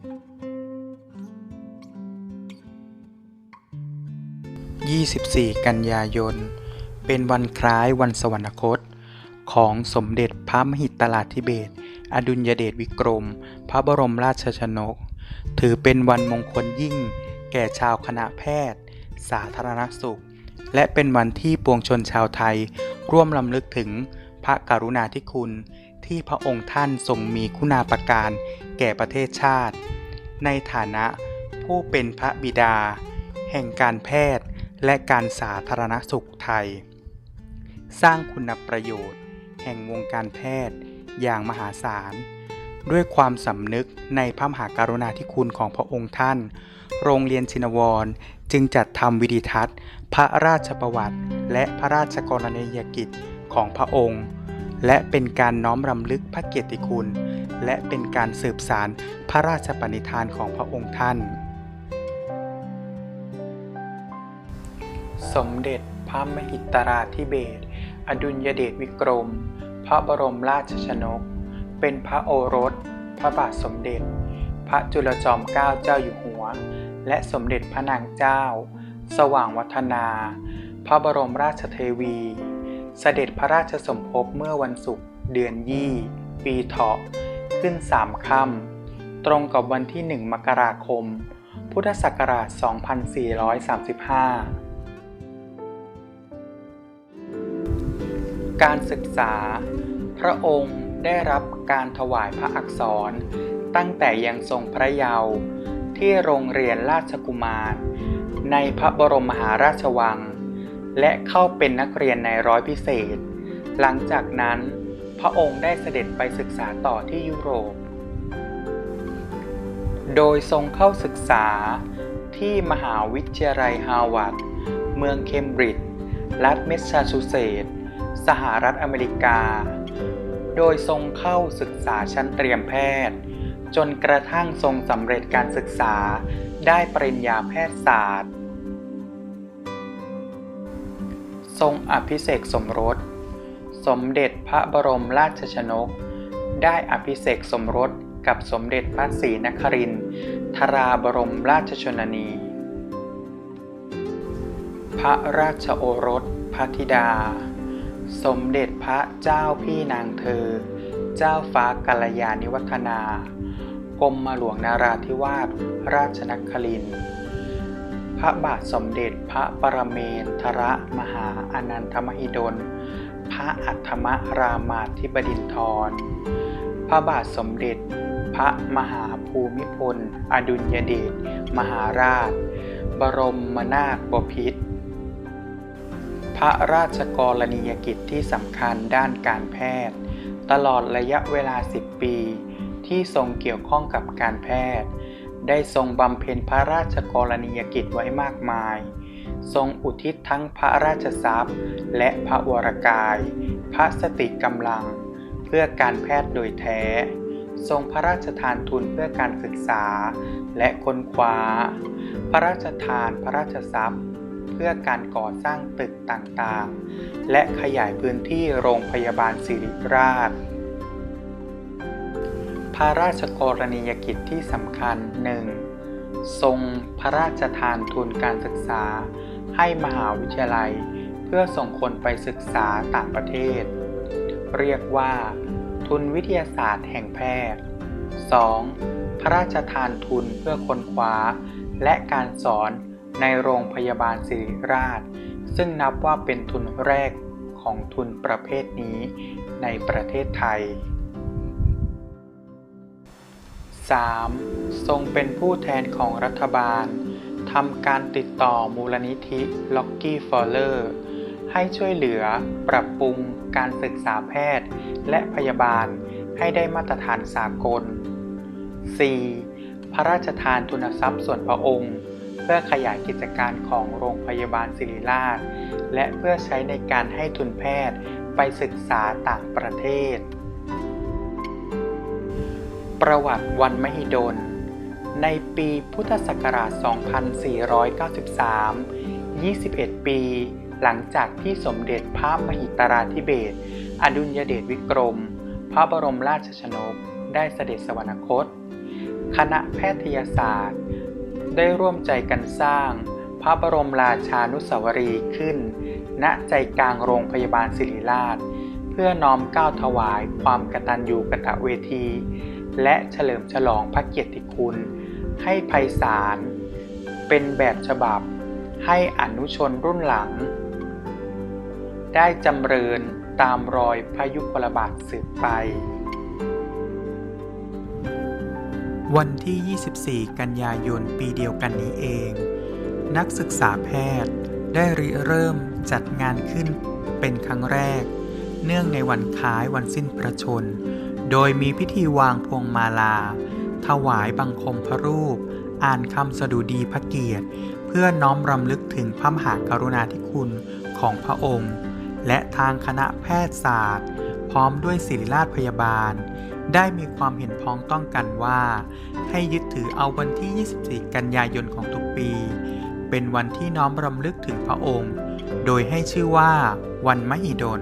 24 กันยายน เป็นวันคล้ายวันสวรรคต ของสมเด็จพระมหิตลาธิเบศอดุลยเดชวิกรม พระบรมราชชนก ถือเป็นวันมงคลยิ่ง แก่ชาวคณะแพทย์ สาธารณสุข และเป็นวันที่ปวงชนชาวไทย ร่วมลำลึกถึงพระกรุณาธิคุณ ที่พระองค์ท่านทรงมีคุณาประการแก่ประเทศชาติ ในฐานะผู้เป็นพระบิดา แห่งการแพทย์และการสาธารณสุขไทย สร้างคุณประโยชน์ แห่งวงการแพทย์อย่างมหาศาล ด้วยความสำนึกในพระมหากรุณาธิคุณของพระองค์ท่าน โรงเรียนชินวรจึงจัดทำวิดีทัศน์ พระราชประวัติ และพระราชกรณียกิจของพระองค์ และเป็นการน้อมรำลึกพระเกียรติคุณ และเป็นการสืบสารพระราชปณิธานของพระองค์ท่าน สมเด็จพระมหิตราธิเบศอดุลยเดชวิกรม พระบรมราชชนก เป็นพระโอรส พระบาทสมเด็จ พระจุลจอมเกล้าเจ้าอยู่หัว และสมเด็จพระนางเจ้า สว่างวัฒนา พระบรมราชเทวี เสด็จพระราชสมภพเมื่อวันศุกร์เดือนยี่ ปีเถาะ ขึ้นสามค่ำตรงกับวันที่หนึ่งมกราคม พุทธศักราช 2435 การศึกษา พระองค์ได้รับการถวายพระอักษร ตั้งแต่ยังทรงพระเยาว์ที่โรงเรียนราชกุมาร ในพระบรมมหาราชวัง และเข้าเป็นนักเรียนในร้อยพิเศษ หลังจากนั้น พระองค์ได้เสด็จไปศึกษาต่อที่ยุโรป โดยทรงเข้าศึกษาที่มหาวิทยาลัยฮาวาดเมืองเคมบริดจ์ รัฐเมสซาชูเซตส์ สหรัฐอเมริกา โดยทรงเข้าศึกษาชั้นเตรียมแพทย์ จนกระทั่งทรงสำเร็จการศึกษาได้ปริญญาแพทยศาสตร์ ทรงอภิเษกสมรส สมเด็จพระบรมราชชนก ได้อภิเษกสมรสกับสมเด็จพระศรีนครินทราบรมราชชนนี พระราชโอรสพระธิดา สมเด็จพระเจ้าพี่นางเธอ เจ้าฟ้ากัลยาณิวัฒนากรมหลวงนาราธิวาสราชนครินทร์ พระบาทสมเด็จพระปรเมนทรมหาอนันทมหิดล พระอัฏฐมรามาธิบดินทร พระบาทสมเด็จ พระมหาภูมิพล อดุลยเดชมหาราช บรมนาถบพิตรพระราชกรณียกิจที่สำคัญด้านการแพทย์ ตลอดระยะเวลา 10 ปี ที่ทรงเกี่ยวข้องกับการแพทย์ ได้ทรงบำเพ็ญพระราชกรณียกิจไว้มากมาย ทรงอุทิศทั้งพระราชทรัพย์ และพระวรกาย พระสติกำลัง เพื่อการแพทย์โดยแท้ ทรงพระราชทานทุนเพื่อการศึกษา และค้นคว้า พระราชทานพระราชทรัพย์ เพื่อการก่อสร้างตึกต่างๆ และขยายพื้นที่โรงพยาบาลศิริราช ระราชกรณียกิจที่สำคัญหนึ่งทรงพระราชทานทุนการศึกษา ให้มหาวิทยาลัย เพื่อส่งคนไปศึกษาต่างประเทศ เรียกว่า ทุนวิทยาศาสตร์แห่งแพทย์ 2. พระราชทานทุนเพื่อค้นคว้า และการสอนในโรงพยาบาลศิริราช ซึ่งนับว่าเป็นทุนแรกของทุนประเภทนี้ในประเทศไทย 3. ทรงเป็นผู้แทนของรัฐบาลทำการติดต่อมูลนิธิล็อกกี้ฟอลเลอร์ให้ช่วยเหลือปรับปรุงการศึกษาแพทย์ และพยาบาลให้ได้มาตรฐานสากล 4. พระราชทานทุนทรัพย์ส่วนพระองค์ เพื่อขยายกิจการของโรงพยาบาลศิริราช และเพื่อใช้ในการให้ทุนแพทย์ไปศึกษาต่างประเทศ ประวัติวันมหิดล ในปีพุทธศักราช 2493 21 ปี หลังจากที่สมเด็จพระมหิตราธิเบศอดุลยเดชวิกรม พระบรมราชชนก ได้เสด็จสวรรคต คณะแพทยศาสตร์ ได้ร่วมใจกันสร้างพระบรมราชานุสาวรีย์ขึ้น ณ ใจกลางโรงพยาบาลศิริราช เพื่อน้อมเกล้าถวายความกตัญญูกตเวที และเฉลิมฉลองพระเกียรติคุณ ให้ไพศาลเป็นแบบฉบับ ให้อนุชนรุ่นหลัง ได้จำเริญตามรอยพระยุคลบาทสืบไป วันที่ 24 กันยายนปีเดียวกันนี้เอง นักศึกษาแพทย์ได้ริเริ่มจัดงานขึ้นเป็นครั้งแรก เนื่องในวันคล้ายวันสิ้นพระชน โดยมีพิธีวางพวงมาลา ถวายบังคมพระรูป อ่านคำสดุดีพระเกียรติ เพื่อน้อมรำลึกถึงพระมหากรุณาธิคุณของพระองค์ และทางคณะแพทยศาสตร์ พร้อมด้วยศิริราชพยาบาล ได้มีความเห็นพ้องต้องกันว่า ให้ยึดถือเอาวันที่ 24 กันยายนของทุกปี เป็นวันที่น้อมรำลึกถึงพระองค์ โดยให้ชื่อว่าวันมหิดล